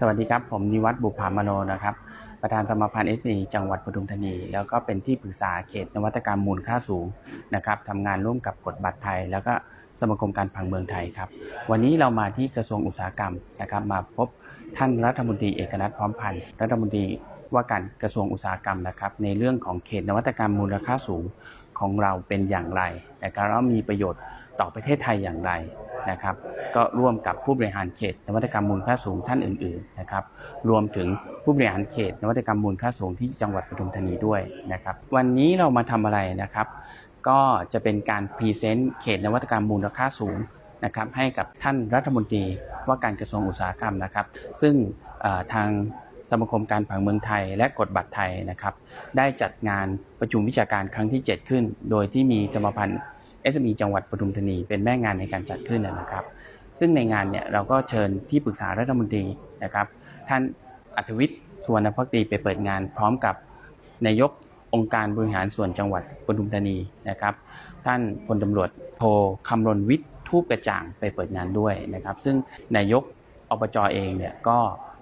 สวัสดีครับ ผมนิวัฒน์บุพามโนนะครับ ประธานสมาพันธ์เอสีจังหวัดปทุมธานี แล้วก็เป็นที่ปรึกษาเขตนวัตกรรมมูลค่าสูงนะครับทำงานร่วมกับกฎบัตรไทย แล้วก็สมาคมการผังเมืองไทยครับ วันนี้เรามาที่กระทรวงอุตสาหกรรมนะครับ มาพบท่านรัฐมนตรีเอกนัทพร้อมพันธ์รัฐมนตรีว่าการกระทรวงอุตสาหกรรมนะครับ ในเรื่องของเขตนวัตกรรมมูลค่าสูงของเราเป็นอย่างไรนะครับแล้วมีประโยชน์ ต่อประเทศไทยอย่างไรนะครับ ก็ร่วมกับผู้บริหารเขตนวัตกรรมมูลค่าสูงท่านอื่นๆนะครับ รวมถึงผู้บริหารเขตนวัตกรรมมูลค่าสูงที่จังหวัดปทุมธานีด้วยนะครับ วันนี้เรามาทำอะไรนะครับ ก็จะเป็นการพรีเซนต์เขตนวัตกรรมมูลค่าสูงนะครับให้กับท่านรัฐมนตรีว่าการกระทรวงอุตสาหกรรมนะครับ ซึ่งทางสมาคมการผังเมืองไทยและกฎบัตรไทยนะครับ ได้จัดงานประชุมวิชาการครั้งที่ 7 ขึ้น โดยที่มีสมาพันธ์ SME จังหวัดปทุมธานีเป็นแม่งานในการจัดขึ้นนะครับ ซึ่งในงานเนี่ยเราก็เชิญที่ปรึกษารัฐมนตรีนะครับ ท่านอัธวิทย์สุวรรณพักดีไปเปิดงานพร้อมกับนายกองค์การบริหารส่วนจังหวัดปทุมธานีนะครับ ท่านพลตำรวจโทคำรณวิทย์ทูปกระจ่างไปเปิดงานด้วยนะครับ ซึ่งนายกอบจเองเนี่ยก็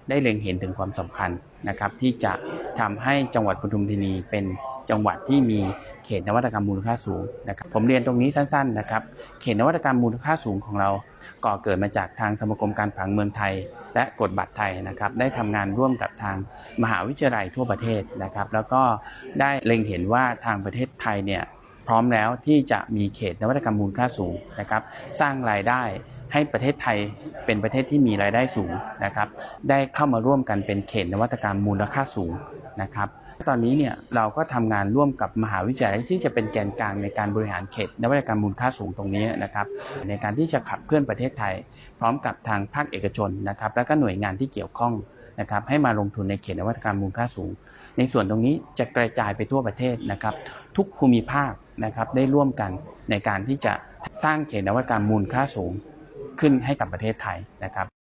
ได้เล็งเห็นถึงความสำคัญนะครับ ที่จะทำให้จังหวัดปทุมธานีเป็น จังหวัดที่มีเขตนวัตกรรมมูลค่าสูงนะครับผมเรียนตรงนี้สั้นๆนะครับเขตนวัตกรรมมูลค่าสูงของเราก่อเกิดมาจากทางสมาคมการผังเมืองไทย และกฎบัตรไทยนะครับได้ทำงานร่วมกับทางมหาวิทยาลัยทั่วประเทศนะครับแล้วก็ได้เล็งเห็นว่าทางประเทศไทยเนี่ยพร้อมแล้วที่จะมีเขตนวัตกรรมมูลค่าสูงนะครับสร้างรายได้ให้ประเทศไทยเป็นประเทศที่มีรายได้สูงนะครับได้เข้ามาร่วมกันเป็นเขตนวัตกรรมมูลค่าสูงนะครับ ตอนนี้เนี่ยเราก็ทำงานร่วมกับมหาวิทยาลัยที่จะเป็นแกนกลางในการบริหารเขตนวัตกรรมมูลค่าสูงตรงนี้นะครับในการที่จะขับเคลื่อนประเทศไทย พร้อมกับทางภาคเอกชนนะครับแล้วก็หน่วยงานที่เกี่ยวข้องนะครับให้มาลงทุนในเขตนวัตกรรมมูลค่าสูง ในส่วนตรงนี้จะกระจายไปทั่วประเทศนะครับทุกภูมิภาคนะครับได้ร่วมกันในการที่จะสร้างเขตนวัตกรรมมูลค่าสูงขึ้นให้กับประเทศไทยนะครับ